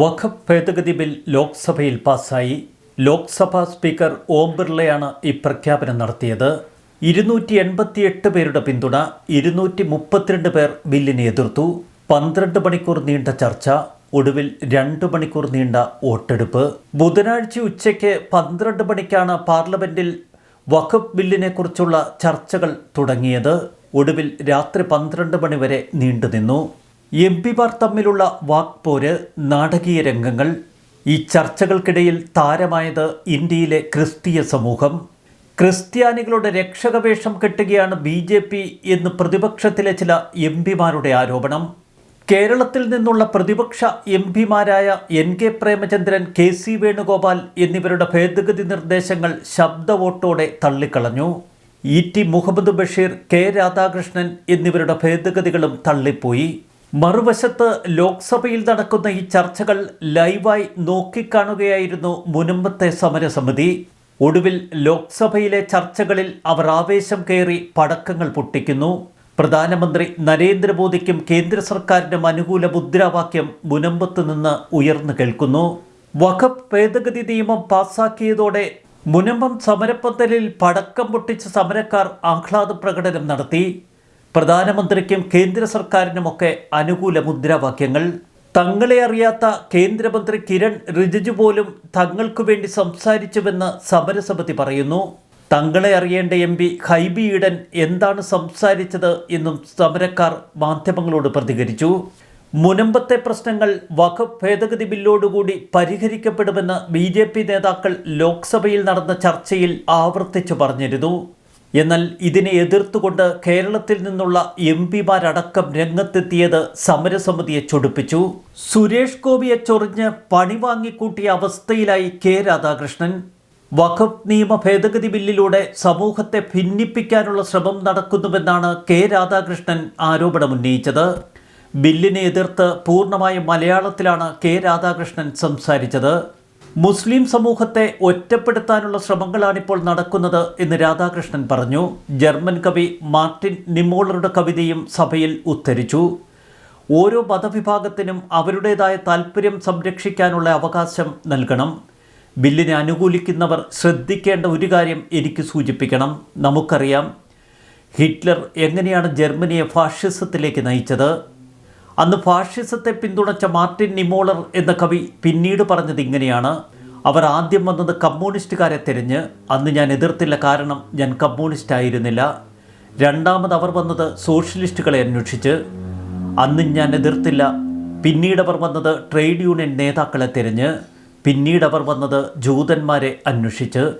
വഖഫ് ഭേദഗതി ബിൽ ലോക്സഭയിൽ പാസ്സായി ലോക്സഭാ സ്പീക്കർ ഓം ബിർളയാണ് ഈ പ്രഖ്യാപനം നടത്തിയത്. ഇരുന്നൂറ്റി എൺപത്തിയെട്ട് പേരുടെ പിന്തുണ ഇരുന്നൂറ്റി മുപ്പത്തിരണ്ട് പേർ ബില്ലിനെ എതിർത്തു. പന്ത്രണ്ട് മണിക്കൂർ നീണ്ട ചർച്ച ഒടുവിൽ രണ്ട് മണിക്കൂർ നീണ്ട വോട്ടെടുപ്പ്. ബുധനാഴ്ച ഉച്ചയ്ക്ക് പന്ത്രണ്ട് മണിക്കാണ് പാർലമെന്റിൽ വഖഫ് ബില്ലിനെക്കുറിച്ചുള്ള ചർച്ചകൾ തുടങ്ങിയത്. ഒടുവിൽ രാത്രി പന്ത്രണ്ട് മണി വരെ നീണ്ടുനിന്നു. എം പിമാർ തമ്മിലുള്ള വാക്പോര് നാടകീയ രംഗങ്ങൾ ഈ ചർച്ചകൾക്കിടയിൽ താരമായത് ഇന്ത്യയിലെ ക്രിസ്തീയ സമൂഹം. ക്രിസ്ത്യാനികളുടെ രക്ഷകവേഷം കെട്ടുകയാണ് ബി ജെ പി എന്ന് പ്രതിപക്ഷത്തിലെ ചില എം പിമാരുടെ ആരോപണം. കേരളത്തിൽ നിന്നുള്ള പ്രതിപക്ഷ M പിമാരായ N K Premachandran K C Venugopal എന്നിവരുടെ ഭേദഗതി നിർദ്ദേശങ്ങൾ ശബ്ദ വോട്ടോടെ തള്ളിക്കളഞ്ഞു. E T Muhammad Basheer K Radhakrishnan എന്നിവരുടെ ഭേദഗതികളും തള്ളിപ്പോയി. മറുവശത്ത് ലോക്സഭയിൽ നടക്കുന്ന ഈ ചർച്ചകൾ ലൈവായി നോക്കിക്കാണുകയായിരുന്നു മുനമ്പത്തെ സമരസമിതി. ഒടുവിൽ ലോക്സഭയിലെ ചർച്ചകളിൽ അവർ ആവേശം കയറി പടക്കങ്ങൾ പൊട്ടിക്കുന്നു. പ്രധാനമന്ത്രി നരേന്ദ്രമോദിക്കും കേന്ദ്ര സർക്കാരിനും അനുകൂല മുദ്രാവാക്യം മുനമ്പത്ത് നിന്ന് ഉയർന്നു കേൾക്കുന്നു. വഖഫ് ഭേദഗതി നിയമം പാസാക്കിയതോടെ മുനമ്പം സമരപ്പന്തലിൽ പടക്കം പൊട്ടിച്ച സമരക്കാർ ആഹ്ലാദ പ്രകടനം നടത്തി. പ്രധാനമന്ത്രിക്കും കേന്ദ്ര സർക്കാരിനുമൊക്കെ അനുകൂല മുദ്രാവാക്യങ്ങൾ. തങ്ങളെ അറിയാത്ത കേന്ദ്രമന്ത്രി കിരൺ റിജിജു പോലും തങ്ങൾക്കു വേണ്ടി സംസാരിച്ചുവെന്ന് സമരസമിതി പറയുന്നു. തങ്ങളെ അറിയേണ്ട എം പി ഹൈബി ഈഡൻ എന്താണ് സംസാരിച്ചത് എന്നും സമരക്കാർ മാധ്യമങ്ങളോട് പ്രതികരിച്ചു. മുനമ്പത്തെ പ്രശ്നങ്ങൾ വഖഫ് ഭേദഗതി ബില്ലോടുകൂടി പരിഹരിക്കപ്പെടുമെന്ന് ബി ജെ പി നേതാക്കൾ ലോക്സഭയിൽ നടന്ന ചർച്ചയിൽ ആവർത്തിച്ചു പറഞ്ഞിരുന്നു. എന്നാൽ ഇതിനെ എതിർത്തുകൊണ്ട് കേരളത്തിൽ നിന്നുള്ള എം പിമാരടക്കം രംഗത്തെത്തിയത് സമരസമിതിയെ ചൊടിപ്പിച്ചു. സുരേഷ് ഗോപിയെ ചൊറിഞ്ഞ് പണി വാങ്ങിക്കൂട്ടിയ അവസ്ഥയിലായി കെ രാധാകൃഷ്ണൻ. വഖഫ് നിയമ ഭേദഗതി ബില്ലിലൂടെ സമൂഹത്തെ ഭിന്നിപ്പിക്കാനുള്ള ശ്രമം നടക്കുന്നുവെന്നാണ് കെ രാധാകൃഷ്ണൻ ആരോപണമുന്നയിച്ചത്. ബില്ലിനെ എതിർത്ത് പൂർണമായും മലയാളത്തിലാണ് കെ രാധാകൃഷ്ണൻ സംസാരിച്ചത്. മുസ്ലിം സമൂഹത്തെ ഒറ്റപ്പെടുത്താനുള്ള ശ്രമങ്ങളാണിപ്പോൾ നടക്കുന്നത് എന്ന് രാധാകൃഷ്ണൻ പറഞ്ഞു. ജർമ്മൻ കവി മാർട്ടിൻ നിമോളറുടെ കവിതയും സഭയിൽ ഉദ്ധരിച്ചു. ഓരോ മതവിഭാഗത്തിനും അവരുടേതായ താല്പര്യം സംരക്ഷിക്കാനുള്ള അവകാശം നൽകണം. ബില്ലിനെ അനുകൂലിക്കുന്നവർ ശ്രദ്ധിക്കേണ്ട ഒരു കാര്യം എനിക്ക് സൂചിപ്പിക്കണം. നമുക്കറിയാം ഹിറ്റ്ലർ എങ്ങനെയാണ് ജർമ്മനിയെ ഫാഷിസത്തിലേക്ക് നയിച്ചത്? അന്ന് ഫാഷിസത്തെ പിന്തുണച്ച മാർട്ടിൻ നിമോളർ എന്ന കവി പിന്നീട് പറഞ്ഞത് ഇങ്ങനെയാണ്. അവർ ആദ്യം വന്നത് കമ്മ്യൂണിസ്റ്റുകാരെ തിരഞ്ഞ് അന്ന് ഞാൻ എതിർത്തില്ല കാരണം ഞാൻ കമ്മ്യൂണിസ്റ്റ് ആയിരുന്നില്ല രണ്ടാമത് അവർ വന്നത് സോഷ്യലിസ്റ്റുകളെ അന്വേഷിച്ച് അന്ന് ഞാൻ എതിർത്തില്ല. പിന്നീട് അവർ വന്നത് ട്രേഡ് യൂണിയൻ നേതാക്കളെ തിരഞ്ഞ് പിന്നീട് അവർ വന്നത് ജൂതന്മാരെ അന്വേഷിച്ച്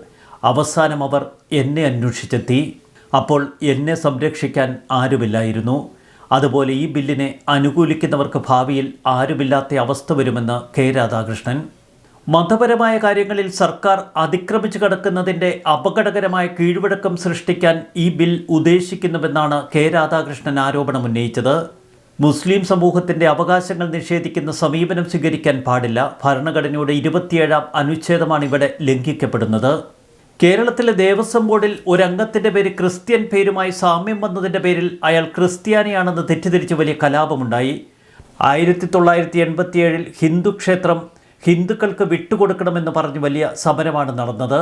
അവസാനം അവർ എന്നെ അന്വേഷിച്ചെത്തി. അപ്പോൾ എന്നെ സംരക്ഷിക്കാൻ ആരുമില്ലായിരുന്നു. അതുപോലെ ഈ ബില്ലിനെ അനുകൂലിക്കുന്നവർക്ക് ഭാവിയിൽ ആരുമില്ലാത്ത അവസ്ഥ വരുമെന്ന് കെ രാധാകൃഷ്ണൻ. മതപരമായ കാര്യങ്ങളിൽ സർക്കാർ അതിക്രമിച്ചു കിടക്കുന്നതിന്റെ അപകടകരമായ കീഴ്വഴക്കം സൃഷ്ടിക്കാൻ ഈ ബിൽ ഉദ്ദേശിക്കുന്നുവെന്നാണ് കെ രാധാകൃഷ്ണൻ ആരോപണം ഉന്നയിച്ചത്. മുസ്ലിം സമൂഹത്തിന്റെ അവകാശങ്ങൾ നിഷേധിക്കുന്ന സമീപനം സ്വീകരിക്കാൻ പാടില്ല. ഭരണഘടനയുടെ ഇരുപത്തിയേഴാം അനുച്ഛേദമാണ് ഇവിടെ ലംഘിക്കപ്പെടുന്നത്. കേരളത്തിലെ ദേവസ്വം ബോർഡിൽ ഒരംഗത്തിന്റെ പേര് ക്രിസ്ത്യൻ പേരുമായി സാമ്യം വന്നതിന്റെ പേരിൽ അയാൾ ക്രിസ്ത്യാനിയാണെന്ന് തെറ്റിദ്ധരിച്ച് വലിയ കലാപമുണ്ടായി. ആയിരത്തി തൊള്ളായിരത്തി എൺപത്തിയേഴിൽ ഹിന്ദു ക്ഷേത്രം ഹിന്ദുക്കൾക്ക് വിട്ടുകൊടുക്കണമെന്ന് പറഞ്ഞ് വലിയ സമരമാണ് നടന്നത്.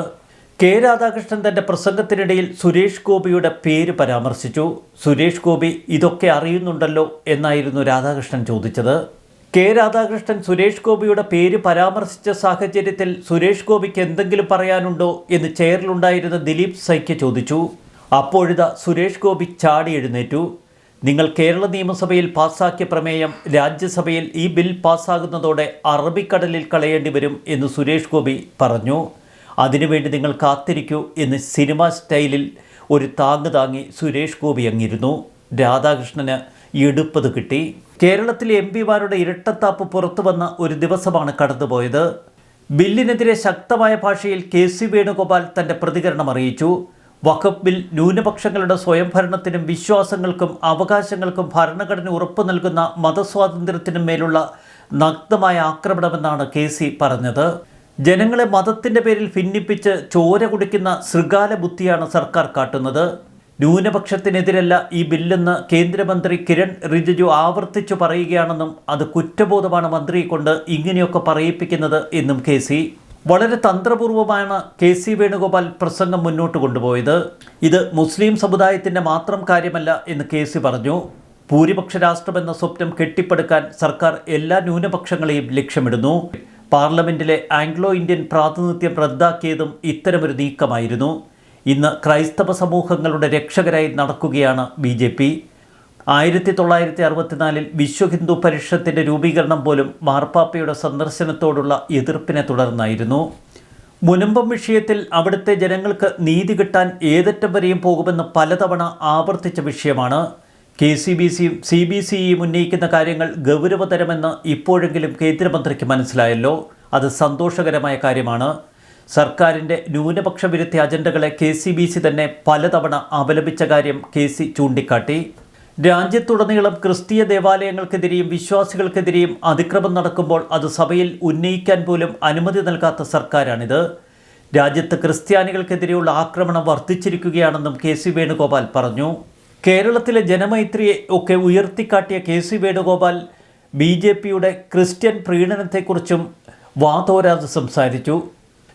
കെ രാധാകൃഷ്ണൻ തന്റെ പ്രസംഗത്തിനിടയിൽ സുരേഷ് ഗോപിയുടെ പേര് പരാമർശിച്ചു. സുരേഷ് ഗോപി ഇതൊക്കെ അറിയുന്നുണ്ടല്ലോ എന്നായിരുന്നു രാധാകൃഷ്ണൻ ചോദിച്ചത്. കെ രാധാകൃഷ്ണൻ സുരേഷ് ഗോപിയുടെ പേര് പരാമർശിച്ച സാഹചര്യത്തിൽ സുരേഷ് ഗോപിക്ക് എന്തെങ്കിലും പറയാനുണ്ടോ എന്ന് ചെയറിലുണ്ടായിരുന്ന ദിലീപ് സൈക്യ ചോദിച്ചു. അപ്പോഴിത സുരേഷ് ഗോപി ചാടി എഴുന്നേറ്റു. നിങ്ങൾ കേരള നിയമസഭയിൽ പാസാക്കിയ പ്രമേയം രാജ്യസഭയിൽ ഈ ബിൽ പാസ്സാകുന്നതോടെ അറബിക്കടലിൽ കളയേണ്ടി വരും എന്ന് സുരേഷ് ഗോപി പറഞ്ഞു. അതിനുവേണ്ടി നിങ്ങൾ കാത്തിരിക്കൂ എന്ന് സിനിമ സ്റ്റൈലിൽ ഒരു താങ്ങ് താങ്ങി സുരേഷ് ഗോപി അങ്ങിരുന്നു. രാധാകൃഷ്ണന് എടുപ്പത് കിട്ടി. കേരളത്തിലെ എം പിമാരുടെ ഇരട്ടത്താപ്പ് പുറത്തുവന്ന ഒരു ദിവസമാണ് കടന്നുപോയത്. ബില്ലിനെതിരെ ശക്തമായ ഭാഷയിൽ കെ സി വേണുഗോപാൽ തന്റെ പ്രതികരണം അറിയിച്ചു. വഖഫ് ബിൽ ന്യൂനപക്ഷങ്ങളുടെ സ്വയംഭരണത്തിനും വിശ്വാസങ്ങൾക്കും അവകാശങ്ങൾക്കും ഭരണഘടന ഉറപ്പു നൽകുന്ന മതസ്വാതന്ത്ര്യത്തിനും മേലുള്ള നഗ്നമായ ആക്രമണമെന്നാണ് കെ സി പറഞ്ഞത്. ജനങ്ങളെ മതത്തിന്റെ പേരിൽ ഭിന്നിപ്പിച്ച് ചോര കുടിക്കുന്ന ശൃഗാല ബുദ്ധിയാണ് സർക്കാർ കാട്ടുന്നത്. ന്യൂനപക്ഷത്തിനെതിരല്ല ഈ ബില്ലെന്ന് കേന്ദ്രമന്ത്രി കിരൺ റിജിജു ആവർത്തിച്ചു പറയുകയാണെന്നും അത് കുറ്റബോധമാണ് മന്ത്രിയെ കൊണ്ട് ഇങ്ങനെയൊക്കെ പറയിപ്പിക്കുന്നത് എന്നും കെ സി. വളരെ തന്ത്രപൂർവമാണ് കെ സി വേണുഗോപാൽ പ്രസംഗം മുന്നോട്ട് കൊണ്ടുപോയത്. ഇത് മുസ്ലിം സമുദായത്തിന്റെ മാത്രം കാര്യമല്ല എന്ന് കെ സി പറഞ്ഞു. ഭൂരിപക്ഷ രാഷ്ട്രമെന്ന സ്വപ്നം കെട്ടിപ്പടുക്കാൻ സർക്കാർ എല്ലാ ന്യൂനപക്ഷങ്ങളെയും ലക്ഷ്യമിടുന്നു. പാർലമെന്റിലെ ആംഗ്ലോ ഇന്ത്യൻ പ്രാതിനിധ്യം റദ്ദാക്കിയതും ഇത്തരമൊരു നീക്കമായിരുന്നു. ഇന്ന് ക്രൈസ്തവ സമൂഹങ്ങളുടെ രക്ഷകരായി നടക്കുകയാണ് ബി ജെ പി. ആയിരത്തി തൊള്ളായിരത്തി അറുപത്തിനാലിൽ വിശ്വ ഹിന്ദു പരിഷത്തിന്റെ രൂപീകരണം പോലും മാർപ്പാപ്പയുടെ സന്ദർശനത്തോടുള്ള എതിർപ്പിനെ തുടർന്നായിരുന്നു. മുനമ്പം വിഷയത്തിൽ അവിടുത്തെ ജനങ്ങൾക്ക് നീതി കിട്ടാൻ ഏതറ്റം വരെയും പോകുമെന്ന് പലതവണ ആവർത്തിച്ച വിഷയമാണ്. കെ സി ബി സിയും സി ബി സിയും ഉന്നയിക്കുന്ന കാര്യങ്ങൾ ഗൗരവതരമെന്ന് ഇപ്പോഴെങ്കിലും കേന്ദ്രമന്ത്രിക്ക് മനസ്സിലായല്ലോ. അത് സന്തോഷകരമായ കാര്യമാണ്. സർക്കാരിന്റെ ന്യൂനപക്ഷ വിരുദ്ധ അജണ്ടകളെ കെ സി ബി സി തന്നെ പലതവണ അപലപിച്ച കാര്യം കെ സി ചൂണ്ടിക്കാട്ടി. രാജ്യത്തുടനീളം ക്രിസ്തീയ ദേവാലയങ്ങൾക്കെതിരെയും വിശ്വാസികൾക്കെതിരെയും അതിക്രമം നടക്കുമ്പോൾ അത് സഭയിൽ ഉന്നയിക്കാൻ പോലും അനുമതി നൽകാത്ത സർക്കാരാണിത്. രാജ്യത്ത് ക്രിസ്ത്യാനികൾക്കെതിരെയുള്ള ആക്രമണം വർദ്ധിച്ചിരിക്കുകയാണെന്നും കെ സി വേണുഗോപാൽ പറഞ്ഞു. കേരളത്തിലെ ജനമൈത്രിയെ ഒക്കെ ഉയർത്തിക്കാട്ടിയ K C Venugopal B J പിയുടെ ക്രിസ്ത്യൻ പ്രീണനത്തെക്കുറിച്ചും വാതോരാതെ സംസാരിച്ചു.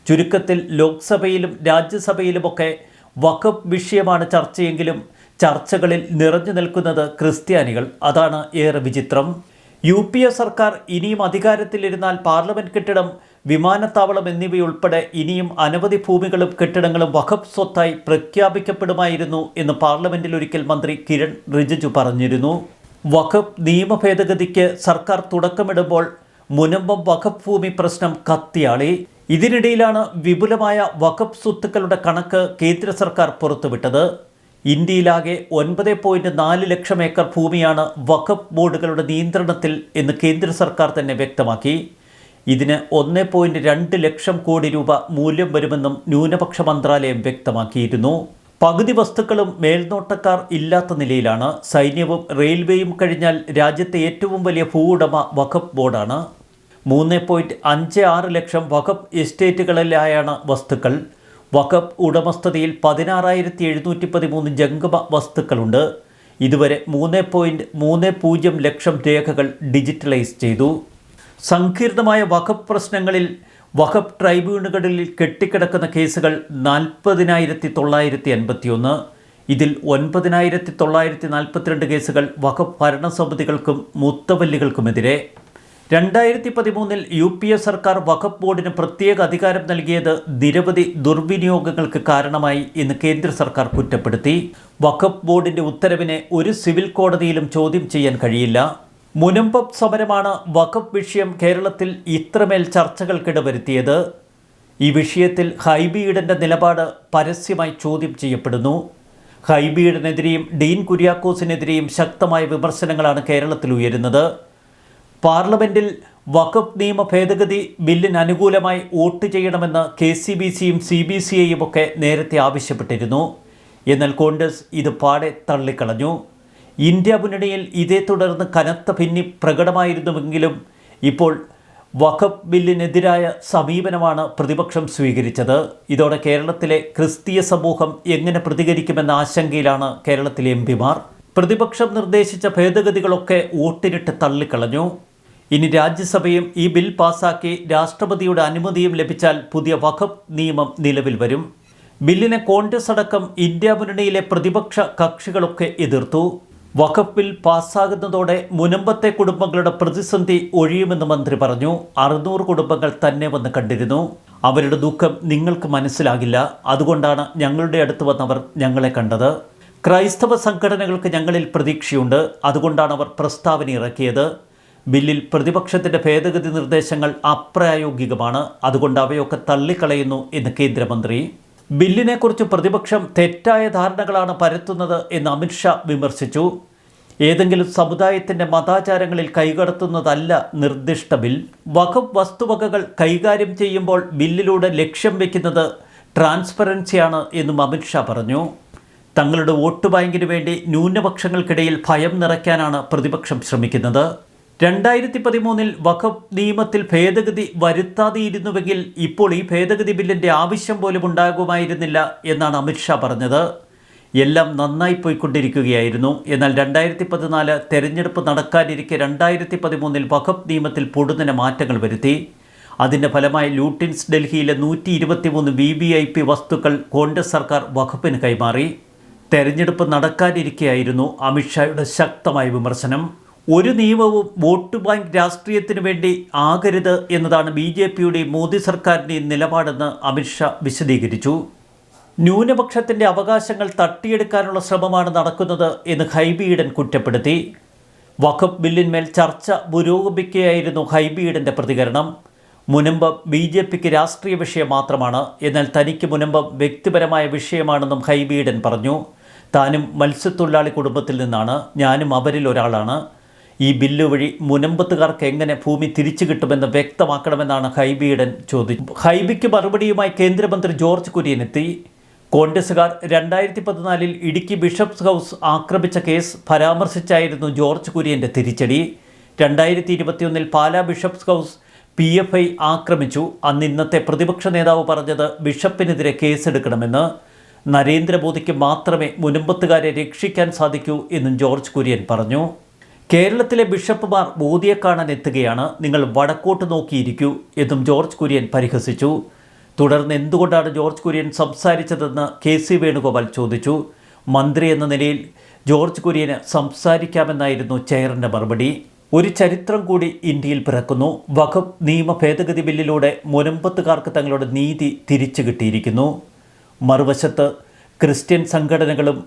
ചുരുക്കത്തിൽ ലോക്സഭയിലും രാജ്യസഭയിലുമൊക്കെ വഖഫ് വിഷയമാണ് ചർച്ചയെങ്കിലും ചർച്ചകളിൽ നിറഞ്ഞു നിൽക്കുന്നത് ക്രിസ്ത്യാനികൾ. അതാണ് ഏറെ വിചിത്രം. യു പി എ സർക്കാർ ഇനിയും അധികാരത്തിലിരുന്നാൽ പാർലമെന്റ് കെട്ടിടം വിമാനത്താവളം എന്നിവയുൾപ്പെടെ ഇനിയും അനവധി ഭൂമികളും കെട്ടിടങ്ങളും വഖഫ് സ്വത്തായി പ്രഖ്യാപിക്കപ്പെടുമായിരുന്നു എന്ന് പാർലമെന്റിൽ ഒരിക്കൽ മന്ത്രി കിരൺ റിജിജു പറഞ്ഞിരുന്നു. വഖഫ് നിയമ ഭേദഗതിക്ക് സർക്കാർ തുടക്കമിടുമ്പോൾ മുനമ്പം വഖഫ് ഭൂമി പ്രശ്നം കത്തിയാളി. ഇതിനിടയിലാണ് വിപുലമായ വഖഫ് സ്വത്തുക്കളുടെ കണക്ക് കേന്ദ്ര സർക്കാർ പുറത്തുവിട്ടത്. ഇന്ത്യയിലാകെ ഒൻപത് പോയിന്റ് നാല് ലക്ഷം ഏക്കർ ഭൂമിയാണ് വഖഫ് ബോർഡുകളുടെ നിയന്ത്രണത്തിൽ എന്ന് കേന്ദ്ര സർക്കാർ തന്നെ വ്യക്തമാക്കി. ഇതിന് ഒന്ന് പോയിന്റ് രണ്ട് ലക്ഷം കോടി രൂപ മൂല്യം വരുമെന്നും ന്യൂനപക്ഷ മന്ത്രാലയം വ്യക്തമാക്കിയിരുന്നു. പകുതി വസ്തുക്കളും മേൽനോട്ടക്കാർ ഇല്ലാത്ത നിലയിലാണ്. സൈന്യവും റെയിൽവേയും കഴിഞ്ഞാൽ രാജ്യത്തെ ഏറ്റവും വലിയ ഭൂവുടമ വഖഫ് ബോർഡാണ്. മൂന്ന് പോയിന്റ് അഞ്ച് ആറ് ലക്ഷം വഖഫ് എസ്റ്റേറ്റുകളിലായാണ് വസ്തുക്കൾ. വഖഫ് ഉടമസ്ഥതയിൽ പതിനാറായിരത്തി എഴുന്നൂറ്റി പതിമൂന്ന് ജംഗമ വസ്തുക്കളുണ്ട്. ഇതുവരെ മൂന്ന് പോയിന്റ് മൂന്ന് പൂജ്യം ലക്ഷം രേഖകൾ ഡിജിറ്റലൈസ് ചെയ്തു. സങ്കീർണമായ വഖഫ് പ്രശ്നങ്ങളിൽ വഖഫ് ട്രൈബ്യൂണലുകളിൽ കെട്ടിക്കിടക്കുന്ന കേസുകൾ നാൽപ്പതിനായിരത്തി തൊള്ളായിരത്തി എൺപത്തിയൊന്ന് ഇതിൽ ഒൻപതിനായിരത്തി തൊള്ളായിരത്തി നാൽപ്പത്തിരണ്ട് കേസുകൾ വഖഫ് ഭരണസമിതികൾക്കും മുത്തവല്ലികൾക്കുമെതിരെ. രണ്ടായിരത്തി പതിമൂന്നിൽ യു പി എ സർക്കാർ വഖഫ് ബോർഡിന് പ്രത്യേക അധികാരം നൽകിയത് നിരവധി ദുർവിനിയോഗങ്ങൾക്ക് കാരണമായി എന്ന് കേന്ദ്ര സർക്കാർ കുറ്റപ്പെടുത്തി. വഖഫ് ബോർഡിന്റെ ഉത്തരവിനെ ഒരു സിവിൽ കോടതിയിലും ചോദ്യം ചെയ്യാൻ കഴിയില്ല. മുനമ്പം സമരമാണ് വഖഫ് വിഷയം കേരളത്തിൽ ഇത്രമേൽ ചർച്ചകൾക്കിട വരുത്തിയത്. ഈ വിഷയത്തിൽ ഹൈബിയുടെ നിലപാട് പരസ്യമായി ചോദ്യം ചെയ്യപ്പെടുന്നു. ഹൈബിയുടെതിരെയും ഡീൻ കുര്യാക്കോസിനെതിരെയും ശക്തമായ വിമർശനങ്ങളാണ് കേരളത്തിൽ ഉയരുന്നത്. പാർലമെന്റിൽ വഖഫ് നിയമ ഭേദഗതി ബില്ലിന് അനുകൂലമായി വോട്ട് ചെയ്യണമെന്ന് കെ സി ബി സിയും സി ബി സി ഐയും ഒക്കെ നേരത്തെ ആവശ്യപ്പെട്ടിരുന്നു. എന്നാൽ കോൺഗ്രസ് ഇത് പാടെ തള്ളിക്കളഞ്ഞു. ഇന്ത്യ മുന്നണിയിൽ ഇതേ തുടർന്ന് കനത്ത ഭിന്നി പ്രകടമായിരുന്നുവെങ്കിലും ഇപ്പോൾ വഖഫ് ബില്ലിനെതിരായ സമീപനമാണ് പ്രതിപക്ഷം സ്വീകരിച്ചത്. ഇതോടെ കേരളത്തിലെ ക്രിസ്തീയ സമൂഹം എങ്ങനെ പ്രതികരിക്കുമെന്ന ആശങ്കയിലാണ് കേരളത്തിലെ എം പ്രതിപക്ഷം നിർദ്ദേശിച്ച ഭേദഗതികളൊക്കെ വോട്ടിനിട്ട് തള്ളിക്കളഞ്ഞു. ഇനി രാജ്യസഭയും ഈ ബിൽ പാസാക്കി രാഷ്ട്രപതിയുടെ അനുമതിയും ലഭിച്ചാൽ പുതിയ വഖഫ് നിയമം നിലവിൽ വരും. ബില്ലിനെ കോൺഗ്രസ് അടക്കം ഇന്ത്യ മുന്നണിയിലെ പ്രതിപക്ഷ കക്ഷികളൊക്കെ എതിർത്തു. വഖഫ് ബിൽ പാസ്സാകുന്നതോടെ മുനമ്പത്തെ കുടുംബങ്ങളുടെ പ്രതിസന്ധി ഒഴിയുമെന്ന് മന്ത്രി പറഞ്ഞു. അറുന്നൂറ് കുടുംബങ്ങൾ തന്നെ വന്ന് കണ്ടിരുന്നു. അവരുടെ ദുഃഖം നിങ്ങൾക്ക് മനസ്സിലാകില്ല. അതുകൊണ്ടാണ് ഞങ്ങളുടെ അടുത്ത് വന്നവർ ഞങ്ങളെ കണ്ടത്. ക്രൈസ്തവ സംഘടനകൾക്ക് ഞങ്ങളിൽ പ്രതീക്ഷയുണ്ട്. അതുകൊണ്ടാണ് അവർ പ്രസ്താവന ഇറക്കിയത്. ബില്ലിൽ പ്രതിപക്ഷത്തിന്റെ ഭേദഗതി നിർദ്ദേശങ്ങൾ അപ്രായോഗികമാണ്. അതുകൊണ്ട് അവയൊക്കെ തള്ളിക്കളയുന്നു എന്ന് കേന്ദ്രമന്ത്രി. ബില്ലിനെക്കുറിച്ച് പ്രതിപക്ഷം തെറ്റായ ധാരണകളാണ് പരത്തുന്നത് എന്ന് അമിത്ഷാ വിമർശിച്ചു. ഏതെങ്കിലും സമുദായത്തിന്റെ മതാചാരങ്ങളിൽ കൈകടത്തുന്നതല്ല നിർദ്ദിഷ്ട ബിൽ. വഖഫ് വസ്തുവകകൾ കൈകാര്യം ചെയ്യുമ്പോൾ ബില്ലിലൂടെ ലക്ഷ്യം വയ്ക്കുന്നത് ട്രാൻസ്പെറൻസിയാണ് എന്നും അമിത്ഷാ പറഞ്ഞു. തങ്ങളുടെ വോട്ട് ബാങ്കിന് വേണ്ടി ന്യൂനപക്ഷങ്ങൾക്കിടയിൽ ഭയം നിറയ്ക്കാനാണ് പ്രതിപക്ഷം ശ്രമിക്കുന്നത്. രണ്ടായിരത്തി പതിമൂന്നിൽ വഖഫ് നിയമത്തിൽ ഭേദഗതി വരുത്താതെയിരുന്നുവെങ്കിൽ ഇപ്പോൾ ഈ ഭേദഗതി ബില്ലിന്റെ ആവശ്യം പോലും ഉണ്ടാകുമായിരുന്നില്ല എന്നാണ് അമിത്ഷാ പറഞ്ഞത്. എല്ലാം നന്നായി പോയിക്കൊണ്ടിരിക്കുകയായിരുന്നു. എന്നാൽ രണ്ടായിരത്തി പതിനാല് തെരഞ്ഞെടുപ്പ് നടക്കാനിരിക്കെ രണ്ടായിരത്തി പതിമൂന്നിൽ വഖഫ് നിയമത്തിൽ പൊടുന്നനെ മാറ്റങ്ങൾ വരുത്തി. അതിന്റെ ഫലമായി ലൂട്ടിൻസ് ഡൽഹിയിലെ നൂറ്റി ഇരുപത്തിമൂന്ന് വി വി ഐ പി വസ്തുക്കൾ കോൺഗ്രസ് സർക്കാർ വഖഫിന് കൈമാറി. തെരഞ്ഞെടുപ്പ് നടക്കാനിരിക്കെയായിരുന്നു അമിത്ഷായുടെ ശക്തമായ വിമർശനം. ഒരു നിയമവും വോട്ട് ബാങ്ക് രാഷ്ട്രീയത്തിന് വേണ്ടി ആകരുത് എന്നതാണ് ബി ജെ പിയുടെയും മോദി സർക്കാരിന്റെയും നിലപാടെന്ന് അമിത്ഷാ വിശദീകരിച്ചു. ന്യൂനപക്ഷത്തിന്റെ അവകാശങ്ങൾ തട്ടിയെടുക്കാനുള്ള ശ്രമമാണ് നടക്കുന്നത് എന്ന് ഹൈബി കുറ്റപ്പെടുത്തി. വഖഫ് ബില്ലിന്മേൽ ചർച്ച പുരോഗമിക്കുകയായിരുന്നു ഹൈബി പ്രതികരണം. മുനമ്പം ബി ജെ പിക്ക് രാഷ്ട്രീയ വിഷയം മാത്രമാണ് എന്നാൽ തനിക്ക് മുനമ്പം വ്യക്തിപരമായ വിഷയമാണെന്നും ഹൈബി പറഞ്ഞു. താനും മത്സ്യത്തൊഴിലാളി കുടുംബത്തിൽ നിന്നാണ് ഞാനും അവരിൽ ഒരാളാണ്. ഈ ബില്ല് വഴി മുനമ്പത്തുകാർക്ക് എങ്ങനെ ഭൂമി തിരിച്ചു കിട്ടുമെന്ന് വ്യക്തമാക്കണമെന്നാണ് ഹൈബിയുടെ ചോദ്യം. ഹൈബിക്ക് മറുപടിയുമായി കേന്ദ്രമന്ത്രി ജോർജ് കുര്യൻ എത്തി കോൺഗ്രസുകാർ രണ്ടായിരത്തി പതിനാലിൽ ഇടുക്കി ബിഷപ്സ് ഹൗസ് ആക്രമിച്ച കേസ് പരാമർശിച്ചായിരുന്നു ജോർജ് കുര്യന്റെ തിരിച്ചടി. രണ്ടായിരത്തി ഇരുപത്തിയൊന്നിൽ Pala bishops house P F I ആക്രമിച്ചു. അന്ന് ഇന്നത്തെ പ്രതിപക്ഷ നേതാവ് പറഞ്ഞത് ബിഷപ്പിനെതിരെ കേസെടുക്കണമെന്ന്. നരേന്ദ്രമോദിക്ക് മാത്രമേ മുനമ്പത്തുകാരെ രക്ഷിക്കാൻ സാധിക്കൂ എന്നും ജോർജ് കുര്യൻ പറഞ്ഞു. കേരളത്തിലെ ബിഷപ്പുമാർ മോദിയെ കാണാൻ എത്തുകയാണ് നിങ്ങൾ വടക്കോട്ട് നോക്കിയിരിക്കൂ എന്നും ജോർജ് കുര്യൻ പരിഹസിച്ചു. തുടർന്ന് എന്തുകൊണ്ടാണ് ജോർജ് കുര്യൻ സംസാരിച്ചതെന്ന് കെ സി വേണുഗോപാൽ ചോദിച്ചു. മന്ത്രി എന്ന നിലയിൽ ജോർജ് കുര്യന് സംസാരിക്കാമെന്നായിരുന്നു ചെയറിന്റെ മറുപടി. ഒരു ചരിത്രം കൂടി ഇന്ത്യയിൽ പിറക്കുന്നു. വഖഫ് നിയമ ഭേദഗതി ബില്ലിലൂടെ മുനമ്പത്തുകാർക്ക് തങ്ങളുടെ നീതി തിരിച്ചു കിട്ടിയിരിക്കുന്നു. മറുവശത്ത് ക്രിസ്ത്യൻ സംഘടനകളും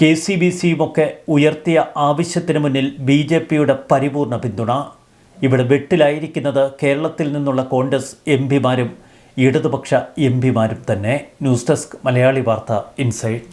കെ സി ബി സിയുമൊക്കെ ഉയർത്തിയ ആവശ്യത്തിന് മുന്നിൽ ബി ജെ പിയുടെ പരിപൂർണ പിന്തുണ. ഇവിടെ വെട്ടിലായിരിക്കുന്നത് കേരളത്തിൽ നിന്നുള്ള കോൺഗ്രസ് എം പിമാരും ഇടതുപക്ഷ എം പിമാരും തന്നെ. ന്യൂസ് ഡെസ്ക് മലയാളി വാർത്ത ഇൻസൈഡ്.